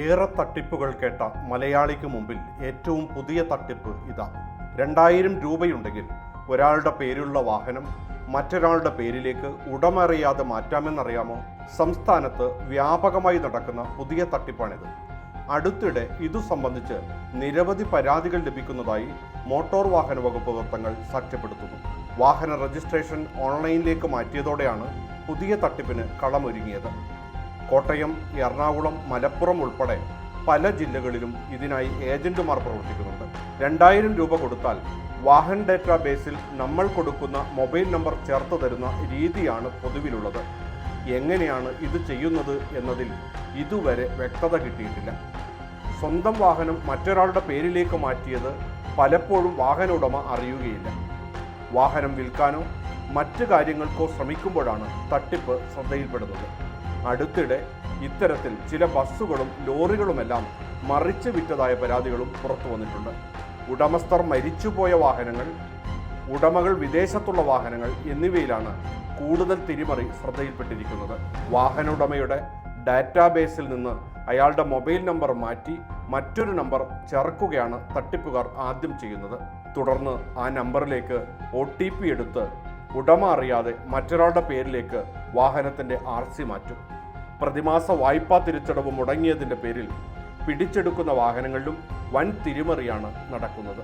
ഏറെ തട്ടിപ്പുകൾ കേട്ട മലയാളിക്ക് മുമ്പിൽ ഏറ്റവും പുതിയ തട്ടിപ്പ് ഇതാ. രണ്ടായിരം രൂപയുണ്ടെങ്കിൽ ഒരാളുടെ പേരിലുള്ള വാഹനം മറ്റൊരാളുടെ പേരിലേക്ക് ഉടമ അറിയാതെ മാറ്റാമെന്നറിയാമോ? സംസ്ഥാനത്ത് വ്യാപകമായി നടക്കുന്ന പുതിയ തട്ടിപ്പാണിത്. അടുത്തിടെ ഇതു സംബന്ധിച്ച് നിരവധി പരാതികൾ ലഭിക്കുന്നതായി മോട്ടോർ വാഹന വകുപ്പ് വൃത്തങ്ങൾ സാക്ഷ്യപ്പെടുത്തുന്നു. വാഹന രജിസ്ട്രേഷൻ ഓൺലൈനിലേക്ക് മാറ്റിയതോടെയാണ് പുതിയ തട്ടിപ്പിന് കളമൊരുങ്ങിയത്. കോട്ടയം എറണാകുളം മലപ്പുറം ഉൾപ്പെടെ പല ജില്ലകളിലും ഇതിനായി ഏജന്റുമാർ പ്രവർത്തിക്കുന്നുണ്ട്. രണ്ടായിരം രൂപ കൊടുത്താൽ വാഹൻ ഡാറ്റാബേസിൽ നമ്മൾ കൊടുക്കുന്ന മൊബൈൽ നമ്പർ ചേർത്ത് തരുന്ന രീതിയാണ് പൊതുവിലുള്ളത്. എങ്ങനെയാണ് ഇത് ചെയ്യുന്നത് എന്നതിൽ ഇതുവരെ വ്യക്തത കിട്ടിയിട്ടില്ല. സ്വന്തം വാഹനം മറ്റൊരാളുടെ പേരിലേക്ക് മാറ്റിയത് പലപ്പോഴും വാഹന ഉടമ അറിയുകയില്ല. വാഹനം വിൽക്കാനോ മറ്റു കാര്യങ്ങൾക്കോ ശ്രമിക്കുമ്പോഴാണ് തട്ടിപ്പ് ശ്രദ്ധയിൽപ്പെടുന്നത്. അടുത്തിടെ ഇത്തരത്തിൽ ചില ബസ്സുകളും ലോറികളുമെല്ലാം മറിച്ച് വിറ്റതായ പരാതികളും പുറത്തു വന്നിട്ടുണ്ട്. ഉടമസ്ഥർ മരിച്ചുപോയ വാഹനങ്ങൾ ഉടമകൾ വിദേശത്തുള്ള വാഹനങ്ങൾ എന്നിവയിലാണ് കൂടുതൽ തിരിമറി ശ്രദ്ധയിൽപ്പെട്ടിരിക്കുന്നത്. വാഹന ഉടമയുടെ ഡാറ്റാബേസിൽ നിന്ന് അയാളുടെ മൊബൈൽ നമ്പർ മാറ്റി മറ്റൊരു നമ്പർ ചേർക്കുകയാണ് തട്ടിപ്പുകാർ ആദ്യം ചെയ്യുന്നത്. തുടർന്ന് ആ നമ്പറിലേക്ക് ഒ ടി പി എടുത്ത് ഉടമ അറിയാതെ മറ്റൊരാളുടെ പേരിലേക്ക് വാഹനത്തിന്റെ ആർ സി മാറ്റും. പ്രതിമാസ വായ്പാ തിരിച്ചടവ് മുടങ്ങിയതിന്റെ പേരിൽ പിടിച്ചെടുക്കുന്ന വാഹനങ്ങളിലും വൻ തിരിമറിയാണ് നടക്കുന്നത്.